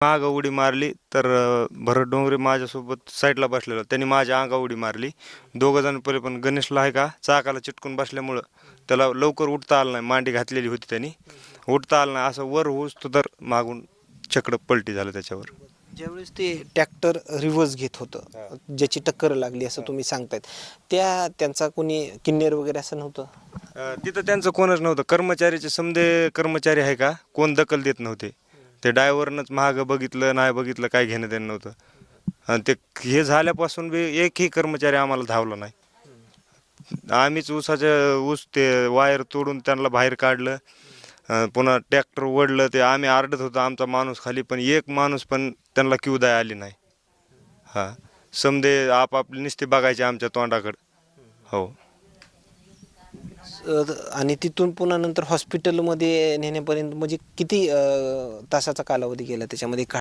मागं उडी मारली तर भरत डोंगरे माझ्यासोबत साईडला बसलेला. त्यांनी माझ्या अंगा उडी मारली. दोघं जण पहिले पण गणेशला आहे का? चाकाला चिटकून बसल्यामुळं त्याला लवकर उठता आलं नाही. मांडी घातलेली होती त्यांनी. उठता आलं नाही असं वर होऊस तर मागून चक्र पलटी झालं त्याच्यावर. ज्यावेळेस ते ट्रॅक्टर रिव्हर्स घेत होतं ज्याची टक्कर लागली असं तुम्ही सांगतायत त्या त्यांचा कोणी किन्नेर वगैरे असं नव्हतं? तिथं त्यांचं कोणच नव्हतं. कर्मचारीचे समजे कर्मचारी आहे का? कोण दखल देत नव्हते. ते डायव्हरनंच महाग बघितलं नाही बघितलं काय घेणं देणं नव्हतं. आणि ते हे झाल्यापासून बी एकही कर्मचारी आम्हाला धावला नाही. आम्हीच ऊसाच्या ऊस ते वायर तोडून त्यांना बाहेर काढलं. अं, पुन्हा ट्रॅक्टर ओढलं ते आम्ही आरडत होतो आमचा माणूस खाली पण एक माणूस पण त्यांना किवदाय आली नाही. हां समदे आपापली नुसते बघायचे आमच्या तोंडाकडं. हो. आणि तिथून पुन्हा नंतर हॉस्पिटलमध्ये नेण्यापर्यंत म्हणजे किती तासाचा कालावधी गेला त्याच्यामध्ये? का